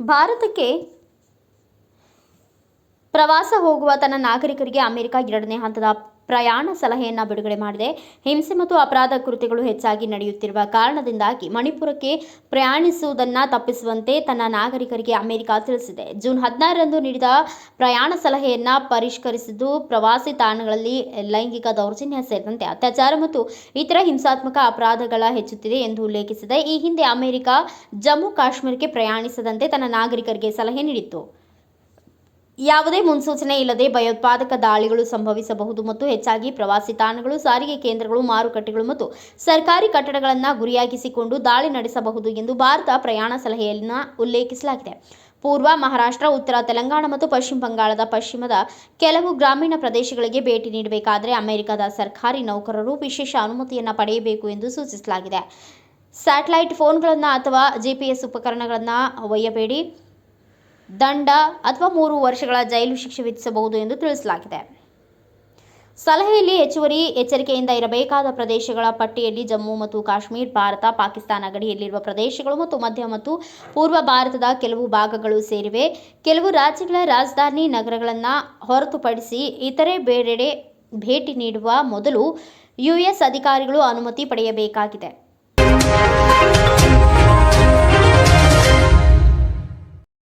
ಭಾರತಕ್ಕೆ ಪ್ರವಾಸ ಹೋಗುವ ತನ್ನ ನಾಗರಿಕರಿಗೆ ಅಮೆರಿಕ ಎರಡನೇ ಹಂತದ ಪ್ರಯಾಣ ಸಲಹೆಯನ್ನು ಬಿಡುಗಡೆ ಮಾಡಿದೆ. ಹಿಂಸೆ ಮತ್ತು ಅಪರಾಧ ಕೃತ್ಯಗಳು ಹೆಚ್ಚಾಗಿ ನಡೆಯುತ್ತಿರುವ ಕಾರಣದಿಂದಾಗಿ ಮಣಿಪುರಕ್ಕೆ ಪ್ರಯಾಣಿಸುವುದನ್ನು ತಪ್ಪಿಸುವಂತೆ ತನ್ನ ನಾಗರಿಕರಿಗೆ ಅಮೆರಿಕ ತಿಳಿಸಿದೆ. ಜೂನ್ ಹದಿನಾರರಂದು ನೀಡಿದ ಪ್ರಯಾಣ ಸಲಹೆಯನ್ನು ಪರಿಷ್ಕರಿಸಿದ್ದು ಪ್ರವಾಸಿ ತಾಣಗಳಲ್ಲಿ ಲೈಂಗಿಕ ದೌರ್ಜನ್ಯ ಸೇರಿದಂತೆ ಅತ್ಯಾಚಾರ ಮತ್ತು ಇತರ ಹಿಂಸಾತ್ಮಕ ಅಪರಾಧಗಳ ಹೆಚ್ಚುತ್ತಿದೆ ಎಂದು ಉಲ್ಲೇಖಿಸಿದೆ. ಈ ಹಿಂದೆ ಅಮೆರಿಕ ಜಮ್ಮು ಕಾಶ್ಮೀರಕ್ಕೆ ಪ್ರಯಾಣಿಸದಂತೆ ತನ್ನ ನಾಗರಿಕರಿಗೆ ಸಲಹೆ ನೀಡಿತ್ತು. ಯಾವುದೇ ಮುನ್ಸೂಚನೆ ಇಲ್ಲದೆ ಭಯೋತ್ಪಾದಕ ದಾಳಿಗಳು ಸಂಭವಿಸಬಹುದು ಮತ್ತು ಹೆಚ್ಚಾಗಿ ಪ್ರವಾಸಿ ತಾಣಗಳು, ಸಾರಿಗೆ ಕೇಂದ್ರಗಳು, ಮಾರುಕಟ್ಟೆಗಳು ಮತ್ತು ಸರ್ಕಾರಿ ಕಟ್ಟಡಗಳನ್ನು ಗುರಿಯಾಗಿಸಿಕೊಂಡು ದಾಳಿ ನಡೆಸಬಹುದು ಎಂದು ಭಾರತ ಪ್ರಯಾಣ ಸಲಹೆಯನ್ನು ಉಲ್ಲೇಖಿಸಲಾಗಿದೆ. ಪೂರ್ವ ಮಹಾರಾಷ್ಟ್ರ, ಉತ್ತರ ತೆಲಂಗಾಣ ಮತ್ತು ಪಶ್ಚಿಮ ಬಂಗಾಳದ ಪಶ್ಚಿಮದ ಕೆಲವು ಗ್ರಾಮೀಣ ಪ್ರದೇಶಗಳಿಗೆ ಭೇಟಿ ನೀಡಬೇಕಾದರೆ ಅಮೆರಿಕದ ಸರ್ಕಾರಿ ನೌಕರರು ವಿಶೇಷ ಅನುಮತಿಯನ್ನು ಪಡೆಯಬೇಕು ಎಂದು ಸೂಚಿಸಲಾಗಿದೆ. ಸ್ಯಾಟಲೈಟ್ ಫೋನ್ಗಳನ್ನು ಅಥವಾ ಜಿಪಿಎಸ್ ಉಪಕರಣಗಳನ್ನು ಒಯ್ಯಬೇಡಿ. ದಂಡ ಅಥವಾ ಮೂರು ವರ್ಷಗಳ ಜೈಲು ಶಿಕ್ಷೆ ವಿಧಿಸಬಹುದು ಎಂದು ತಿಳಿಸಲಾಗಿದೆ. ಸಲಹೆಯಲ್ಲಿ ಹೆಚ್ಚುವರಿ ಎಚ್ಚರಿಕೆಯಿಂದ ಇರಬೇಕಾದ ಪ್ರದೇಶಗಳ ಪಟ್ಟಿಯಲ್ಲಿ ಜಮ್ಮು ಮತ್ತು ಕಾಶ್ಮೀರ, ಭಾರತ, ಪಾಕಿಸ್ತಾನ ಗಡಿಯಲ್ಲಿರುವ ಪ್ರದೇಶಗಳು ಮತ್ತು ಮಧ್ಯ ಮತ್ತು ಪೂರ್ವ ಭಾರತದ ಕೆಲವು ಭಾಗಗಳು ಸೇರಿವೆ. ಕೆಲವು ರಾಜ್ಯಗಳ ರಾಜಧಾನಿ ನಗರಗಳನ್ನು ಹೊರತುಪಡಿಸಿ ಇತರೆ ಬೇರೆಡೆ ಭೇಟಿ ನೀಡುವ ಮೊದಲು ಯುಎಸ್ ಅಧಿಕಾರಿಗಳು ಅನುಮತಿ ಪಡೆಯಬೇಕಾಗಿದೆ.